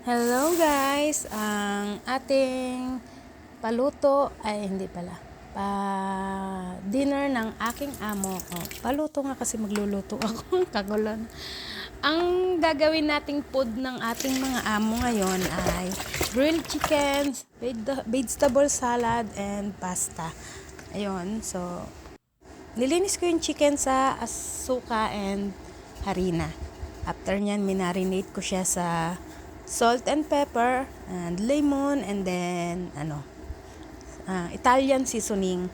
Hello guys! Ang ating paluto ay hindi pala. Pa dinner ng aking amo. Oh, paluto nga kasi magluluto ako. Kagulo na. Ang gagawin nating food ng ating mga amo ngayon ay grilled chicken, veg- vegetable salad, and pasta. Ayun, so nilinis ko yung chicken sa asuka and harina. After nyan, minarinate ko siya sa salt and pepper and lemon and then ano ah, Italian seasoning.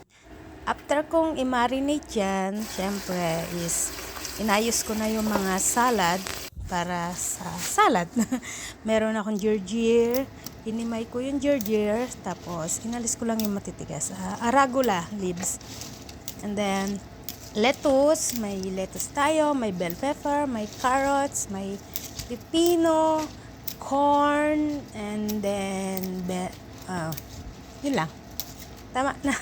After kong i-marinate yan, syempre is inayos ko na yung mga salad para sa salad. Meron akong ginger, hinimay ko yung ginger, tapos inalis ko lang yung matitigas. Ah, arugula leaves. And then, lettuce, may lettuce tayo, may bell pepper, may carrots, may pipino, corn, and then, be, ah, yun lang. Tama na.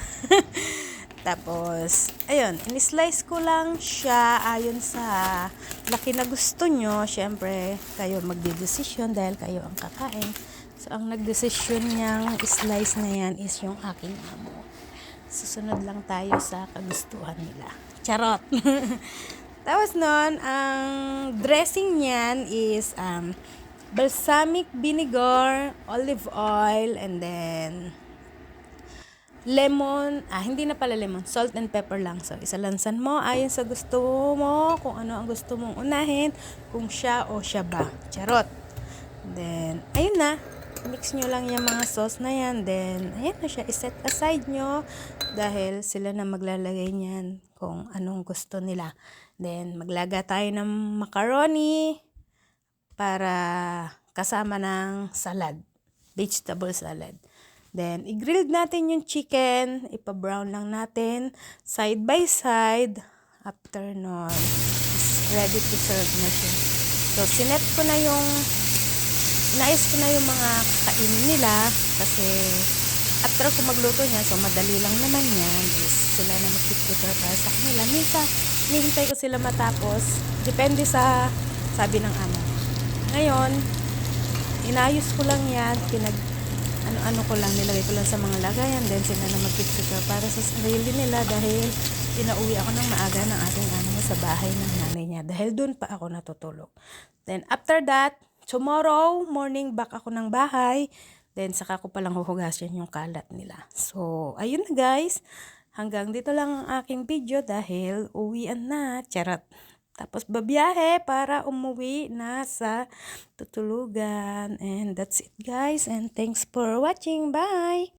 Tapos, ayun, in-slice ko lang siya ayon sa laki na gusto nyo. Siyempre, kayo magdidesisyon dahil kayo ang kakain. So, ang nagdesisyon niyang slice na yan is yung aking amo. Susunod lang tayo sa kagustuhan nila. Charot! Tapos nun, ang dressing niyan is um, balsamic vinegar, olive oil, and then lemon, ah hindi na pala lemon, salt and pepper lang. So, isalansan mo ayon sa gusto mo, kung ano ang gusto mong unahin, kung siya o siya ba. Charot. Then, ayun na. Mix nyo lang yung mga sauce na yan. Then, ayan na siya. Iset aside nyo dahil sila na maglalagay niyan kung anong gusto nila. Then, maglaga tayo ng macaroni para kasama ng salad. Vegetable salad. Then, i-grill natin yung chicken. Ipa-brown lang natin. Side by side. After nun, ready to serve na siya. So, sinet ko na yung, inayos ko na yung mga kainin nila. Kasi, after ko magluto niya, so madali lang naman yan, is sila na mag-prepare para sa kanila. Minsan, hinihintay ko sila matapos. Depende sa sabi ng amo. Ngayon, inayos ko lang yan, pinag ano-ano ko lang, nilagay ko lang sa mga lagayan, then sila na mag-prepare para sa sarili nila dahil pinauwi ako ng maaga ng ating amo sa bahay ng nanay niya dahil doon pa ako natutulog. Then after that, tomorrow morning back ako ng bahay, then saka ko palang huhugasin yung kalat nila. So, ayun na guys. Hanggang dito lang ang aking video dahil uwian na. Charot. Tapos babiyahe para umuwi na sa tutulugan. And that's it guys. And thanks for watching. Bye!